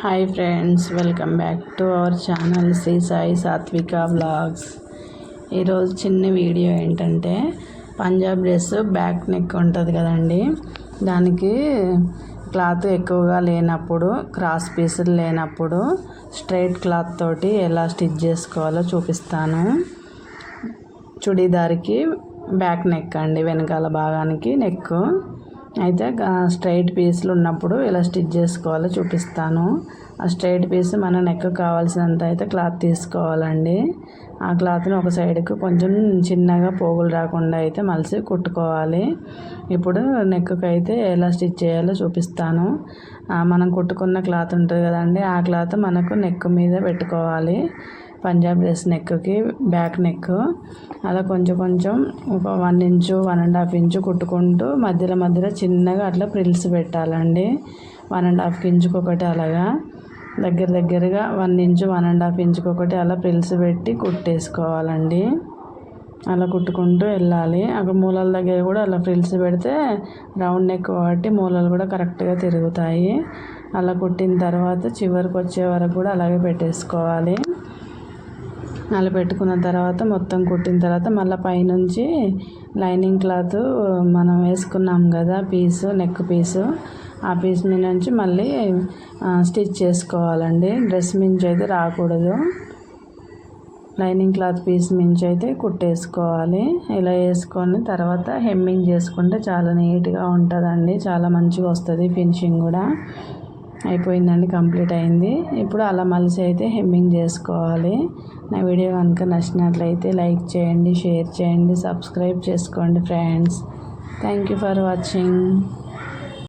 Hi friends welcome back to our channel Sri Sai Satvika vlogs ఈరోజు చిన్న video ఏంటంటే Punjab dress back neck ఉంటుంది కదండి. దానికి క్లాత్ ఎక్కువగా లేనప్పుడు క్రాస్ పీసులు లేనప్పుడు స్ట్రైట్ క్లాత్ తోటి ఎలా స్టిచ్ చేసుకోవాలో చూపిస్తాను. చుడీదార్కి బ్యాక్ నెక్ అండి వెనకాల భాగానికి నెక్ అయితే స్ట్రైట్ పీసులు ఉన్నప్పుడు ఇలా స్టిచ్ చేసుకోవాలో చూపిస్తాను. ఆ స్ట్రైట్ పీస్ మన నెక్ కావాల్సినంత అయితే క్లాత్ తీసుకోవాలండి. ఆ క్లాత్ని ఒక సైడ్కి కొంచెం చిన్నగా పోగులు రాకుండా అయితే మలిసి కుట్టుకోవాలి. ఇప్పుడు నెక్కి అయితే ఎలా స్టిచ్ చేయాలో చూపిస్తాను. మనం కుట్టుకున్న క్లాత్ ఉంటుంది కదండి ఆ క్లాత్ మనకు నెక్ మీద పెట్టుకోవాలి. పంజాబ్ డ్రెస్ నెక్కి బ్యాక్ నెక్ అలా కొంచెం కొంచెం ఒక one inch one and half inch కుట్టుకుంటూ మధ్యలో మధ్యలో చిన్నగా అట్లా ప్రిల్స్ పెట్టాలండి. వన్ అండ్ హాఫ్ ఇంచుకి ఒకటి అలాగా. దగ్గర దగ్గరగా one inch one and half ఇంచుకి ఒకటి అలా ప్రిల్స్ పెట్టి కుట్టేసుకోవాలండి. అలా కుట్టుకుంటూ వెళ్ళాలి. అక్కడ మూలల దగ్గర కూడా అలా ఫ్రిల్స్ పెడితే రౌండ్ నెక్ కాబట్టి మూలలు కూడా కరెక్ట్గా తిరుగుతాయి. అలా కుట్టిన తర్వాత చివరికి వచ్చే వరకు కూడా అలాగే పెట్టేసుకోవాలి. అలా తర్వాత మొత్తం కుట్టిన తర్వాత మళ్ళీ పైనుంచి లైనింగ్ క్లాత్ మనం వేసుకున్నాం కదా పీసు నెక్ పీసు. ఆ పీస్ మీద నుంచి మళ్ళీ స్టిచ్ చేసుకోవాలండి. డ్రెస్ మించి అయితే రాకూడదు. లైనింగ్ క్లాత్ పీస్ మించి అయితే కుట్టేసుకోవాలి. ఇలా వేసుకొని తర్వాత హెమ్మింగ్ చేసుకుంటే చాలా నీట్గా ఉంటుందండి. చాలా మంచిగా వస్తుంది ఫినిషింగ్ కూడా. అయిపోయిందండి కంప్లీట్ అయింది. ఇప్పుడు అలా మలిసి అయితే హెమ్మింగ్ చేసుకోవాలి. నా వీడియో కనుక నచ్చినట్లయితే లైక్ చేయండి షేర్ చేయండి సబ్స్క్రైబ్ చేసుకోండి friends. Thank you for watching.